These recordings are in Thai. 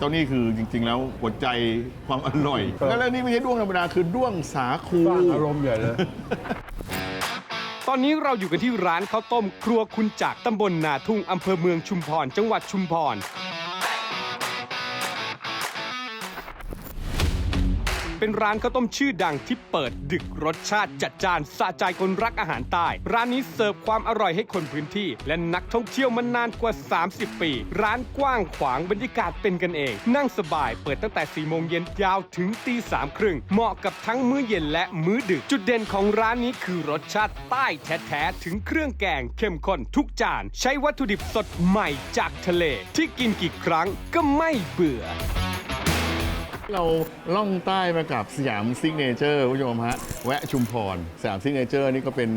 เจ้านี่คือจริง ๆ แล้วหัวใจความอร่อยแล้วนี่ไม่ใช่ด้วงธรรมดาคือด้วงสาคูสร้างอารมณ์ใหญ่เลย ตอนนี้เราอยู่กันที่ร้านข้าวต้ม ครัวคุณจักรตำบลนาทุ่งอำเภอเมืองชุมพร จังหวัดชุมพร เป็นร้านข้าวต้มชื่อดังที่เปิดดึกรสชาติจัดจ้านสะใจคนรักอาหารใต้ ร้านนี้เสิร์ฟความอร่อยให้คนพื้นที่ และนักท่องเที่ยวมานานกว่า 30 ปี ร้านกว้างขวางบรรยากาศเป็นกันเอง นั่งสบายเปิดตั้งแต่4โมงเย็นยาวถึงตีสามครึ่งเหมาะกับทั้งมื้อเย็นและมื้อดึก จุดเด่นของร้านนี้คือรสชาติใต้แท้ๆถึงเครื่องแกงเข้มข้นทุกจาน ใช้วัตถุดิบสดใหม่จากทะเล ที่กินกี่ครั้งก็ไม่เบื่อ เราล่องใต้มากับสยามซิกเนเจอร์คุณผู้ชมฮะ แวะชุมพร สยามซิกเนเจอร์นี่ก็เป็น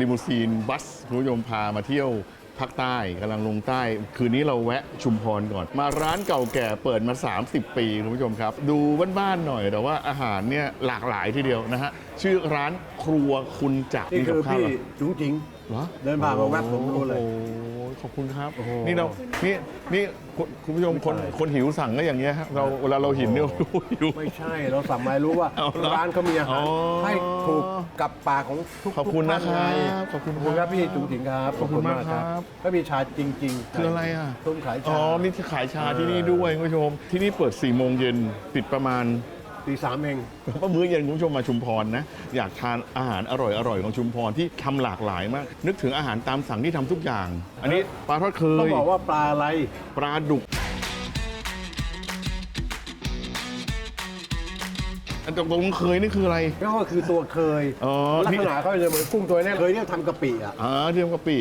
ลิมูซีนบัสคุณผู้ชมพามาเที่ยวภาคใต้กำลังลงใต้ คืนนี้เราแวะชุมพรก่อน มาร้านเก่าแก่เปิดมา 30 ปีคุณผู้ชมครับ ดูบ้านๆหน่อยแต่ว่าอาหารเนี่ยหลากหลายทีเดียวนะฮะ ชื่อร้านครัวคุณจักรนี่คือมีกับข้าวพี่เหรอจุ๋งจิงเหรอเดินผ่านมาแวบผมรู้เลย โอ้โห ขอบคุณครับโอ้โหนี่เรา นี่นี่คุณคุณผู้ชมคนไม่ใช่คนหิวสั่งก็อย่างเงี้ยครับเราเวลาเราหินเนี่ยหิว ไม่ใช่เราสั่งมารู้ว่าเอาเหรอร้านเขามีอาหารอ๋อ ให้ถูกกับปากของทุกขอบคุณทุกท่านะครับไงขอบคุณขอบคุณครับพี่จุ๋งจิงครับขอบคุณมากครับ ก็มีชาจริงๆคืออะไรอะต้มขายอ๋ชาอนี่ขายชาที่นี่ด้วยคุณผู้ชม ที่นี่เปิด4ี่โมงเย็นปิดประมาณ ตีสามเองก็มื้อเย็นคุณผู้ชมมาชุมพรนะ อยากทานอาหารอร่อยอร่อยของชุมพรที่ทำหลากหลายมาก นึกถึงอาหารตามสั่งที่ทำทุกอย่าง อันนี้ปลาทอดเคต้องยบอกว่าปลาอะไรปลาดุกอันตรงๆเคยนี่คืออะไรก็คือตัวเคยอ๋อลักที่ษณะเขาจะเหมือนกุ้งตัวนี้เคยเนี่ยทำกะปิอะอ่าเทียมกะปิ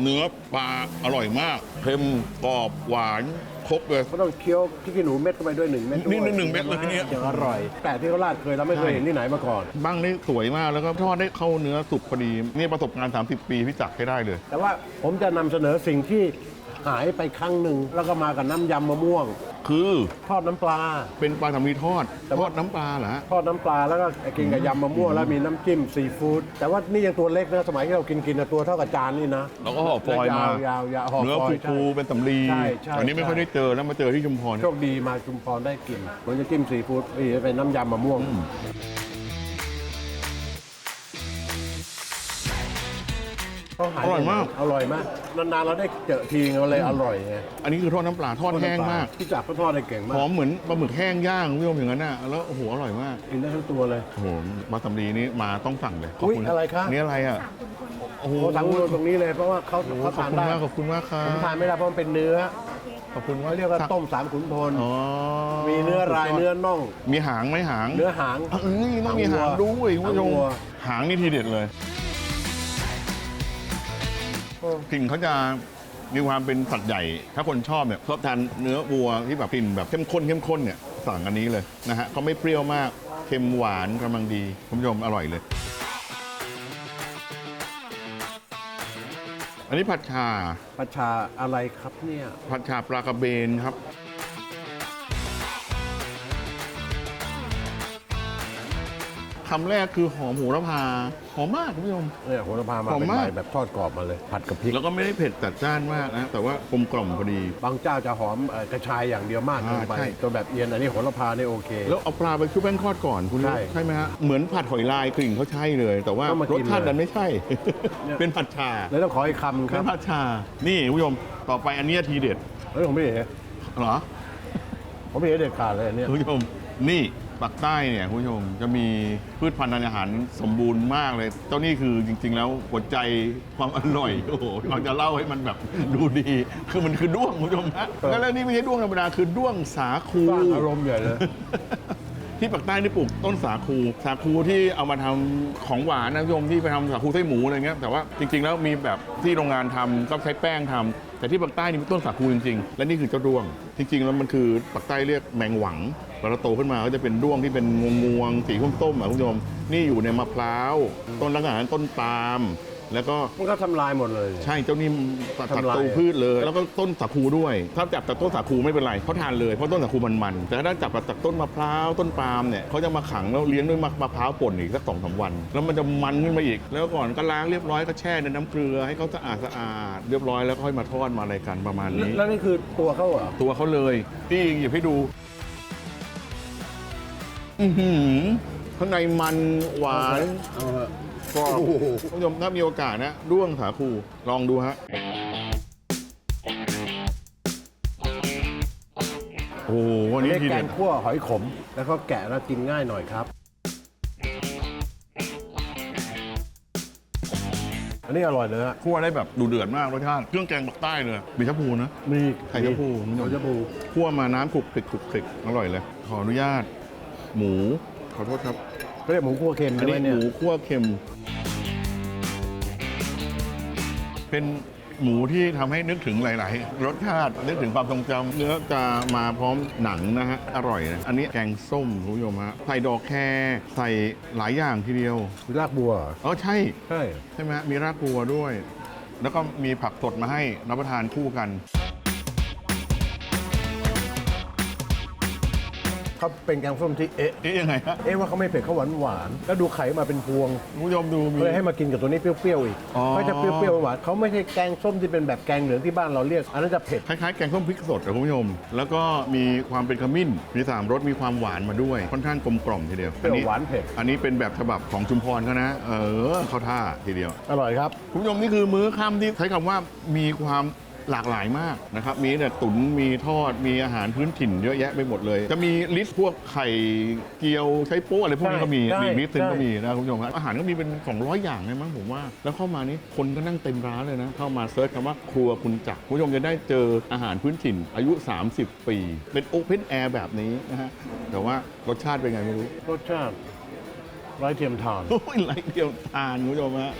เนื้อปลาอร่อยมากเค็มกรอบหวานครบเลย ก็ต้องเคี้ยวพริกขี้หนูเม็ดเข้าไปด้วยหนึ่งเม็ดด้วยนี่หนึ่งเม็ดเลยเนี่ยจะอร่อย แต่ที่เขาราดเคยเราไม่เคยใช่เห็นที่ไหนมาก่อน บ้างนี่สวยมากแล้วก็ทอดได้เข้าเนื้อสุกพอดี นี่ประสบการณ์ 30 ปีพี่จักรให้ได้เลย แต่ว่าผมจะนำเสนอสิ่งที่ หายไปครั้งหนึ่ง แล้วก็มากับน้ำยำมะม่วง คือทอดน้ำปลา เป็นปลาทำมีทอด แต่ทว่าอดน้ำปลาเหรอฮะ ทอดน้ำปลาแล้วก็กินกับยำมะม่วงแล้วมีน้ำจิ้มซีฟู้ดแต่ว่านี่ยังตัวเล็กนะสมัยที่เรากินกินนะตัวเท่ากับจานนี่นะแล้วก็ห่อฟอยล์มายาวๆยาวๆห่อเนื้อฟอยล์ฟูๆใช่ เป็นสำลีใช่ใช่อันนี้ไม่ค่อยได้เจอแล้วมาเจอที่ชุมพร โชคดีมาชุมพรได้กินมันจะจิ้มซีฟู้ดนี่เป็นน้ำยำมะม่วง ขาหอร่อยมาก อร่อยมาก นานๆเราได้เจอทีนึงเราเลยอร่อยไงอันนี้คือทอดน้ำปลาทอดแห้งมากพี่จักรเขาทอดได้เก่งมาหอกมเหมือนปลาหมึกแห้งย่างคุณผู้ชมอย่างนั้นน่ะแล้วโอ้โหอร่อยมากกินได้ทั้งตัวเลย โอ้โหปลาสำลีนี้มาต้องสั่งเลยขอบอุ๊ยคุณอะไรคะ นี่อะไรอะโอ้โหโอ้ทั้งรวมตรงนี้เลยเพราะว่าเขาโอ้โหเขาขอบทานคุณได้มากขอบคุณมากครัผมทานบไม่ได้เพราะมันเป็นเนื้อขอบคุณว่าเขาเรียกว่าต้มสามขุนพลอ๋อมีเนื้อรายเนื้อน่อง มีหางไหมหางเนื้อหาง เอ้ยต้องมีหางด้วยคุณผู้ชมหางวัวหางนี่ทีเด็ดเลยโอ้ กลิ่นเขาจะมีความเป็นสัตว์ใหญ่ ถ้าคนชอบเนี่ยชอบทานเนื้อวัวที่แบบกลิ่นแบบเข้มข้นเข้มข้นเนี่ยสั่งอันนี้เลยนะฮะเขาไม่เปรี้ยวมากเค็มหวานกำลังดีคุณผู้ชมอร่อยเลย อันนี้ผัดชา ประชาอะไรครับเนี่ย ผัดชาปลากระเบนครับ คำแรกคือหอมหูระพาหอมมากคุณผู้ชม เนี่ยโหระพามาหอมเป็นมากใบแบบทอดกรอบมาเลย ผัดกับพริก แล้วก็ไม่ได้เผ็ดจัดจ้านมากนะ แต่ว่ากลมกล่อมพอดี บางเจ้าจะหอมเอ่อกระชายอย่างเดียวมากเกินไปอ่าใช่ ตัวแบบเอียนอันนี้โหระพาเนี่ยโอเค แล้วเอาปลาไปชุบแป้งทอดก่อนคุณรู้ใช่ใช่ไหมฮะ เหมือนผัดหอยลายกลิ่นเขาใช่เลย แต่ว่าต้องมารสกินชาติเลยดันไม่ใช่เนี่ยเป็นผัดชาเลยต้องขออีกคำคเป็รับนผัดชา นี่คุณผู้ชมต่อไปอันเนี้ยทีเด็ดเฮ้ยผมไม่เห็นเหรอผมไม่เห็นเด็ดขาดเลยอันเนี่ยคุณผู้ชมนี่ ปากใต้เนี่ยคุณผู้ชมจะมีพืชพันธุ์ทางอาหารสมบูรณ์มากเลย เจ้านี่คือจริง ๆ แล้วหัวใจความอร่อย โอ้โหเราจะเล่าให้มันแบบดูดี คือมันคือด้วงคุณผู้ชมฮะแล้วนี่ไม่ใช่ด้วงธรรมดาคือด้วงสาคูสร้างอารมณ์ใหญ่เลย ที่ปากใต้นี่ปลูกต้นสาคู สาคูที่เอามาทำของหวานนะคุณผู้ชมที่ไปทำสาคูไส้หมูอะไรเงี้ยแต่ว่าจริง ๆ แล้วมีแบบที่โรงงานทำก็ใช้แป้งทำ แต่ที่ปากใต้นี่มีต้นสาคูจริงๆ และนี่คือเจ้าด้วง จริงๆ แล้วมันคือปากใต้เรียกแมงหวังเวลาโตขึ้นมาก็จะเป็นด้วงที่เป็นงวงๆสีส้มๆอะคุณผู้ชมนี่อยู่ในมะพร้าวต้นลักษณะต้นปาล์ม แล้วก็มันก็ทำลายหมดเลย ใช่เจ้านี่ตัดทำลาย ตูพืชเลย แล้วก็ต้นสาคูด้วย ถ้าจับจากต้นสาคูไม่เป็นไรเขาทานเลยเพราะต้นสาคูมันมันแต่ถ้าจับจากต้นมะพร้าวต้นปาล์มเนี่ยเขาจะมาขังแล้วเลี้ยงด้วยมะมะพร้าวป่นอีกสักสองสามวัน แล้วมันจะมันขึ้นมาอีก แล้วก่อนก็ล้างเรียบร้อยก็แช่ในน้ำเกลือให้เขาสะอาดสะอาดเรียบร้อยแล้วค่อยมาทอดมาอะไรกันประมาณแล้วนี้ แล้วนี่คือตัวเขาเหรอตัวเขาเลยพี่หยิบให้ดู อือหือข้างในมันหวาน เอาเถอะ กรอบโอ้โหคุณผู้ชมถ้ามีโอกาสนะด้วงสาคูลองดูฮะโอ้โหวันนี้เรียกทีแกเด็งดคั่วหอยขม แล้วก็แกะแล้วกินง่ายหน่อยครับ อันนี้อร่อยเลยฮะคั่วได้แบบดูเดือดมากรสชาติเครื่องแกงปักใต้เลยมีชะพูนะ มีไข่ชะพูมีชะพูคั่วมาน้ำคลุกคลิกคลุกคลิกอร่อยเลย ขออนุญาต หมู ขอโทษครับ ก็เรียกหมูคั่วเค็มอันใช่ไหมนี้หเนี่ยมูคั่วเค็ม เป็นหมูที่ทำให้นึกถึงหลาย ๆ รสชาติ นึกถึงความทรงจำเนื้อจะมาพร้อมหนังนะฮะ อร่อยนะอันนี้แกงส้มคุณผู้ชมฮะใส่ดอกแครใส่หลายอย่างทีเดียวมีรากบัวเหรออ๋อใช่ ใช่ ใช่ไหมฮะมีรากบัวด้วย แล้วก็มีผักสดมาให้รับประทานคู่กัน เขาเป็นแกงส้มที่เอ๊ะเอ๊ะยังไงฮะเอ๊ะว่าเขาไม่เผ็ดเขาหวานหวานๆแล้วดูไข่มาเป็นพวงคุณผู้ชมดูมีเลยให้มากินกับตัวนี้เปรี้ยวๆอีกอ๋อเขาจะเปรี้ยวๆหวานๆเขาไม่ใช่แกงส้มที่เป็นแบบแกงเหลืองที่บ้านเราเรียกอันนั้นจะเผ็ด คล้ายๆแกงส้มพริกสดนะคุณผู้ชม แล้วก็มีความเป็นขมิ้น มีสามรส มีความหวานมาด้วย ค่อนข้างกลมกล่อมทีเดียวเปรี้ยวนี้หวานเผ็ด อันนี้เป็นแบบฉบับของชุมพรเขานะ เออ เข้าท่าทีเดียว อร่อยครับ คุณผู้ชมนี่คือมื้อค่ำที่ใช้คำว่ามีความ หลากหลายมากนะครับ มีแต่ตุ๋นมีทอด มีอาหารพื้นถิ่นเยอะแยะไปหมดเลย จะมีลิสต์พวกไข่เจียวใช้โป๊ะอะไรพวกนี้ก็มีใช่มีลิสต์หนึงใช่ก็มีนะคุณผู้ชมครับอาหารก็มีเป็น 200 อย่างเลยมั้งผมว่า แล้วเข้ามานี่คนก็นั่งเต็มร้านเลยนะ เข้ามาเซิร์ชคำว่าครัวคุณจักรคุณผู้ชมจะได้เจออาหารพื้นถิ่นอายุ 30 ปี เป็นโอเพนแอร์แบบนี้นะฮะ แต่ว่ารสชาติเป็นไงไม่รู้ รสชาติไร้เทียมทาน โอ้ยไรเดียวทานคุณผู้ชมฮะ